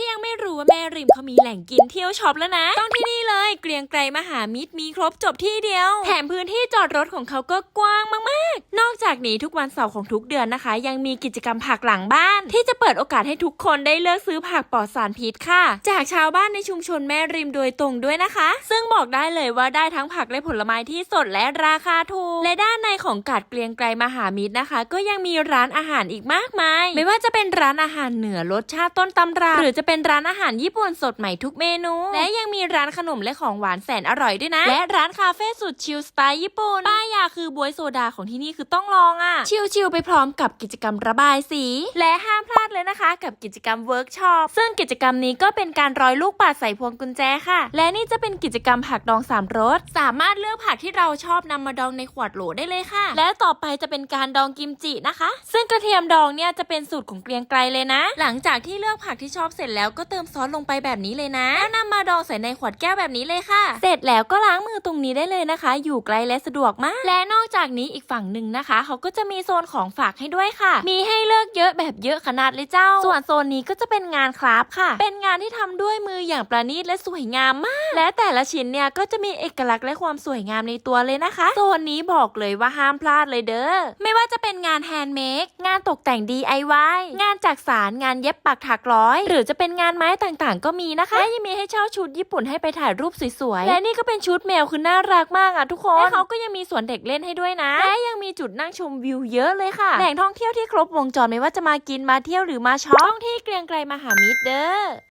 ที่ยังไม่ รู้ว่าแม่ริมเขามีแหล่งกินเที่ยวช็อปแล้วนะ ต้องที่นี่เลย เกรียงไกรมหามิตรมีครบจบที่เดียว แถมพื้นที่จอดรถของเขาก็กว้างมากๆ นอกจากนี้ทุกวันเสาร์ของทุกเดือนนะคะ ยังมีกิจกรรมผักหลังบ้าน ที่จะเปิดโอกาสให้ทุกคนได้เลือกซื้อผักปลอดสารพิษค่ะ จากชาวบ้านในชุมชนแม่ริมโดยตรงด้วยนะคะ ซึ่งบอกได้เลยว่าได้ทั้งผักและผลไม้ที่สดและราคาถูก และด้านในของกาดเกรียงไกรมหามิตรนะคะ ก็ยังมีร้านอาหารอีกมากมาย ไม่ว่าจะเป็นร้านอาหารเหนือรสชาติต้นตำราหรือจะเป็นร้านอาหารญี่ปุ่นสดใหม่ทุกเมนู และยังมีร้านขนมและของหวานแสนอร่อยด้วยนะ และร้านคาเฟ่สุดชิลสไตล์ญี่ปุ่นป้ายยาคือบวยโซดาของที่นี่คือต้องลองอะ ชิลๆไปพร้อมกับกิจกรรมระบายสี และห้ามพลาดเลยนะคะ กับกิจกรรมเวิร์กช็อปซึ่งกิจกรรมนี้ก็เป็นการร้อยลูกปัดใส่พวงกุญแจค่ะ และนี่จะเป็นกิจกรรมผักดองสามรสสามารถเลือกผักที่เราชอบนำมาดองในขวดโหลได้เลยค่ะ และต่อไปจะเป็นการดองกิมจินะคะ ซึ่งกระเทียมดองเนี่ยจะเป็นสูตรของเกรียงไกรเลยนะ หลังจากที่เลือกผักที่ชอบเสร็จแล้วก็เติมซอสลงไปแบบนี้เลยนะ แล้วนำมาดองใส่ในขวดแก้วแบบนี้เลยค่ะ เสร็จแล้วก็ล้างมือตรงนี้ได้เลยนะคะ อยู่ไกลและสะดวกมาก และนอกจากนี้อีกฝั่งหนึ่งนะคะ เขาก็จะมีโซนของฝากให้ด้วยค่ะ มีให้เลือกเยอะแบบเยอะขนาดเลยเจ้า ส่วนโซนนี้ก็จะเป็นงานคราฟค่ะ เป็นงานที่ทำด้วยมืออย่างประณีตและสวยงามมาก และแต่ละชิ้นเนี่ยก็จะมีเอกลักษณ์และความสวยงามในตัวเลยนะคะ โซนนี้บอกเลยว่าห้ามพลาดเลยเด้อ ไม่ว่าจะเป็นงานแฮนด์เมดงานตกแต่ง DIY งานจักสารงานเย็บปักถักร้อย หรือจะเป็นงานไม้ต่างๆ ก็มีนะคะและยังมีให้เช่าชุดญี่ปุ่นให้ไปถ่ายรูปสวยๆ และนี่ก็เป็นชุดแมวคือน่ารักมากอะทุกคนและเขาก็ยังมีสวนเด็กเล่นให้ด้วยนะ และยังมีจุดนั่งชมวิวเยอะเลยค่ะ แหล่งท่องเที่ยวที่ครบวงจรไม่ว่าจะมากินมาเที่ยวหรือมาช็อปท่องที่เกรียงไกรมหามิตรเด้อ